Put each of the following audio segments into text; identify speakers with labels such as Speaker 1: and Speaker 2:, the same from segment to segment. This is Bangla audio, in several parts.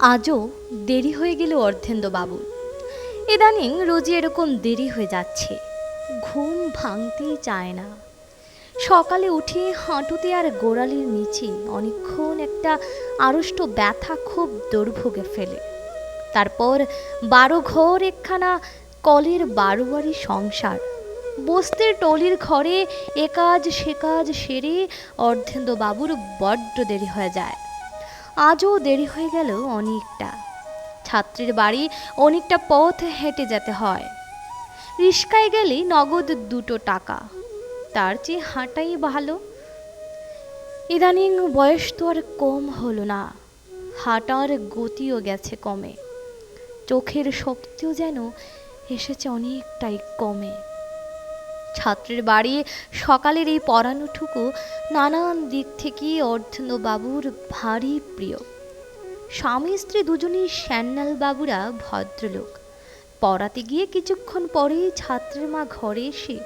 Speaker 1: আজও দেরি হয়ে গেল অর্ধেন্দ্র বাবুর ইদানিং রোজই এরকম দেরি হয়ে যাচ্ছে। ঘুম ভাঙতেই চায় না। সকালে উঠে হাঁটুতে আর গোড়ালির নিচে অনেকক্ষণ একটা আড়ষ্ট ব্যথা খুব দুর্ভোগে ফেলে। তারপর বারো ঘর একখানা কলের বারোয়ারি সংসার। বসতে টলির ঘরে এ কাজ সে কাজ সেরে অর্ধেন্দ্র বাবুর বড্ড দেরি হয়ে যায়। আজও দেরি হয়ে গেল অনেকটা। ছাত্রীর বাড়ি অনেকটা পথ হেঁটে যেতে হয়। রিস্কায় গেলেই নগদ দুটো টাকা। তার চেয়ে হাঁটাই ভালো। ইদানিং বয়স তো আর কম হলো না। হাঁটার গতিও গেছে কমে। চোখের শক্তিও যেন এসেছে অনেকটাই কমে। ছাত্রের বাড়ি। সকালের এই পড়ানোটুকু নানান দিক থেকে অর্ধেন্দ্রবাবুর ভারী প্রিয়। স্বামী স্ত্রী দুজনেই শ্যান্নাল বাবুরা ভদ্রলোক। পড়াতে গিয়ে কিছুক্ষণ পরেই ছাত্রের মা ঘরে এসে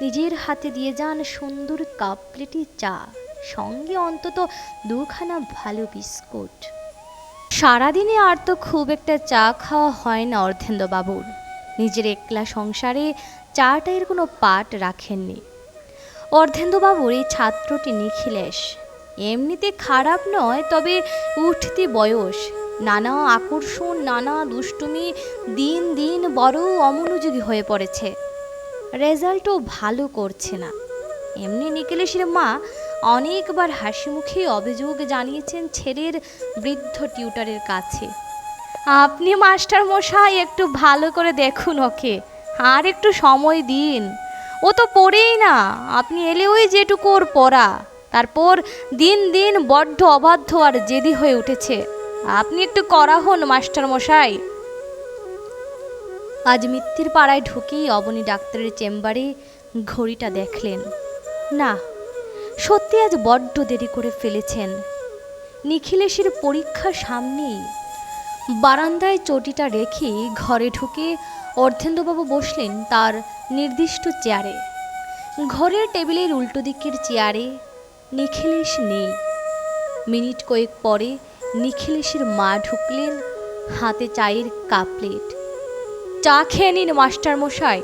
Speaker 1: নিজের হাতে দিয়ে যান সুন্দর কাপ প্লেটে চা, সঙ্গে অন্তত দুখানা ভালো বিস্কুট। সারাদিনে আর তো খুব একটা চা খাওয়া হয় না অর্ধেন্দ্রবাবুর। নিজের একলা সংসারে চাটা এর কোনো পাট রাখেননি। অর্ধেন্দ্রবাবুর এই ছাত্রটি নিখিলেশ। এমনিতে খারাপ নয়, তবে উঠতি বয়স। নানা আকর্ষণ, নানা দুষ্টুমি দিন দিন বড় অমনোযোগী হয়ে পড়েছে। রেজাল্টও ভালো করছে না। এমনি নিখিলেশের মা অনেকবার হাসি মুখে অভিযোগ জানিয়েছেন ছেলের বৃদ্ধ টিউটারের কাছে। আপনি মাস্টার মশাই একটু ভালো করে দেখুন ওকে। আর একটু সময় দিন। ও তো পড়েই না। আপনি এলে ওই যেটুকু ওর পড়া। তারপর দিন দিন বড্ড অবাধ্য আর জেদি হয়ে উঠেছে। আপনি একটু করা হন মাস্টার মশাই আজ মিত্তির পাড়ায় ঢুকেই অবনী ডাক্তারের চেম্বারে ঘড়িটা দেখলেন। না, সত্যি আজ বড্ড দেরি করে ফেলেছেন। নিখিলেশের পরীক্ষা সামনেই। বারান্দায় চটিটা রেখে ঘরে ঢুকে অর্ধেন্দ্রবাবু বসলেন তার নির্দিষ্ট চেয়ারে। ঘরের টেবিলের উল্টো দিকের চেয়ারে নিখিলেশ নেই। মিনিট কয়েক পরে নিখিলেশের মা ঢুকলেন হাতে চায়ের কাপলেট চা খেয়ে নিন মাস্টার মশাই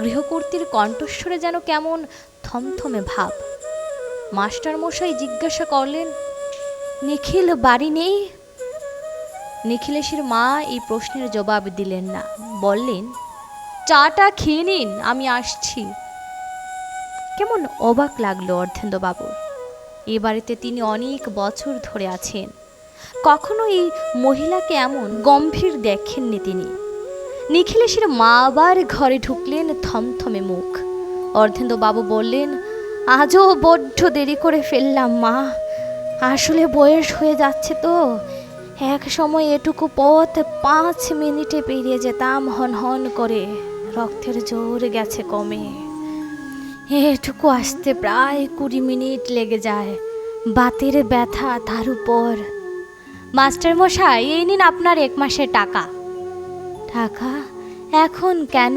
Speaker 1: গৃহকর্তীর কণ্ঠস্বরে যেন কেমন থমথমে ভাব। মাস্টারমশাই জিজ্ঞাসা করলেন, নিখিল, বাড়ি নেই? নিখিলেশের মা এই প্রশ্নের জবাব দিলেন না। বললেন, চাটা খেয়ে নিন, আমি আসছি। কেমন অবাক লাগল অর্ধেন্দ্র বাবুর এ বাড়িতে তিনি অনেক বছর ধরে আছেন। কখনো এই মহিলাকে এমন গম্ভীর দেখেননি তিনি। নিখিলেশের মা আবার ঘরে ঢুকলেন থমথমে মুখ। অর্ধেন্দ্র বাবু বললেন, আজও বড্ড দেরি করে ফেললাম মা। আসলে বয়স হয়ে যাচ্ছে তো। এক সময় এটুকু পথ পাঁচ মিনিটে পেরিয়ে যেতাম হন হন করে। রক্তের জোর গেছে কমে। এটুকু আসতে প্রায় কুড়ি মিনিট লেগে যায়। বাতের ব্যথা তার উপর। মাস্টার মশাই এই নিন আপনার এক মাসের টাকা। টাকা? এখন কেন?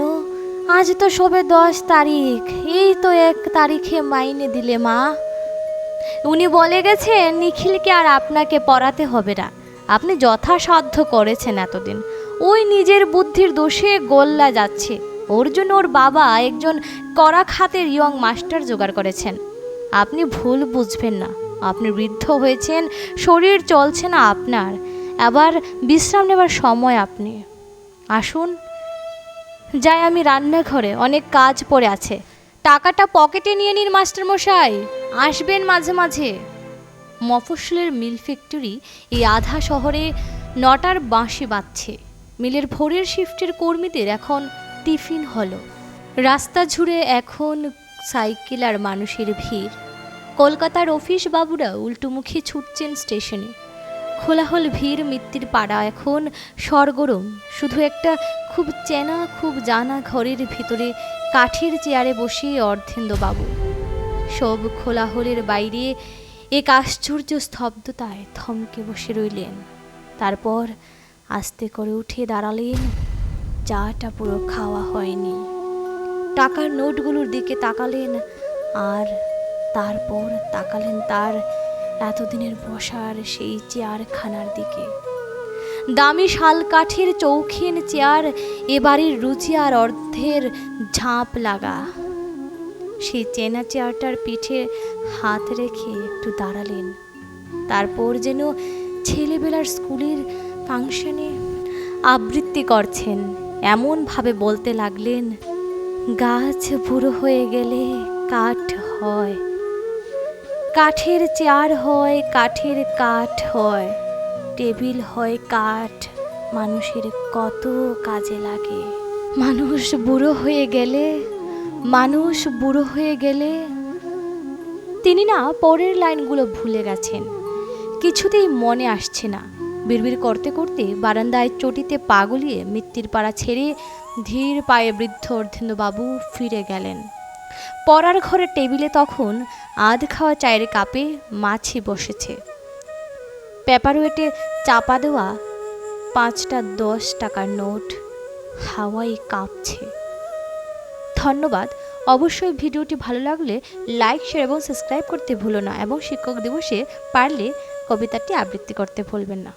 Speaker 1: আজ তো সবে দশ তারিখ। এই তো এক তারিখে মাইনে দিলে মা। উনি বলে গেছেন, নিখিলকে আর আপনাকে পড়াতে হবে না। আপনি যথাসাধ্য করেছেন এতদিন। ওই নিজের বুদ্ধির দোষে গোল্লা যাচ্ছে। ওর জন্য ওর বাবা একজন কড়া খাতের ইয়ং মাস্টার জোগাড় করেছেন। আপনি ভুল বুঝবেন না। আপনি বৃদ্ধ হয়েছেন, শরীর চলছে না আপনার। আবার বিশ্রাম নেবার সময় আপনি। আসুন, যাই আমি রান্নাঘরে, অনেক কাজ পড়ে আছে। টাকাটা পকেটে নিয়ে নিন, মাস্টারমশাই। আসবেন মাঝে মাঝে। মফস্বলের মিল ফ্যাক্টরি এই আধা শহরে নটার বাঁশি বাজছে মিলের ভোরের শিফটের কর্মীদের এখন টিফিন হলো। রাস্তা জুড়ে এখন সাইকেল আর মানুষের ভিড়। কলকাতার অফিস বাবুরা উল্টোমুখী ছুটছেন স্টেশনে। খোলাহল ভিড় মিত্তির পাড়া এখন সরগরম। শুধু একটা খুব চেনা, খুব জানা ঘরের ভিতরে কাঠের চেয়ারে বসে অর্ধেন্দ্রবাবু। সব খোলাহলের বাইরে এক আশ্চর্য স্তব্ধতায় থমকে বসে রইলেন। তারপর আস্তে করে উঠে দাঁড়ালেন। চাটা পুরো খাওয়া হয়নি। টাকার নোটগুলোর দিকে তাকালেন আর তারপর তাকালেন তার এতদিনের বসার সেই চেয়ারখানার দিকে। দামি শাল কাঠের চৌখিন চেয়ার এবারের রুচি আর অর্ধের ঝাঁপ লাগা। সেই চেনা চেয়ারটার পিঠে হাত রেখে একটু দাঁড়ালেন। তারপর যেন ছেলেবেলার স্কুলের ফাংশনে আবৃত্তি করছেন, এমনভাবে বলতে লাগলেন, গাছ বুড়ো হয়ে গেলে কাঠ হয়, কাঠের চেয়ার হয়, কাঠের কাঠ হয়, টেবিল হয়, কাঠ মানুষের কত কাজে লাগে। মানুষ বুড়ো হয়ে গেলে মানুষ বুড়ো হয়ে গেলে তিনি না পরের লাইনগুলো ভুলে গেছেন। কিছুতেই মনে আসছে না। বিড়বিড় করতে করতে বারান্দায় চটিতে পা গলিয়ে মৃত্যুর পাড়া ছেড়ে ধীর পায়ে বৃদ্ধ অর্ধেন্দ্রবাবু ফিরে গেলেন। পড়ার ঘরের টেবিলে তখন আধ খাওয়া চায়ের কাপে মাছি বসেছে। পেপারওয়েটে চাপা দেওয়া পাঁচটা দশ টাকার নোট হাওয়ায় কাঁপছে। ধন্যবাদ। অবশ্যই ভিডিওটি ভালো লাগলে লাইক, শেয়ার এবং সাবস্ক্রাইব করতে ভুলো না এবং শিক্ষক দিবসে পারলে কবিতাটি আবৃত্তি করতে ভুলবেন না।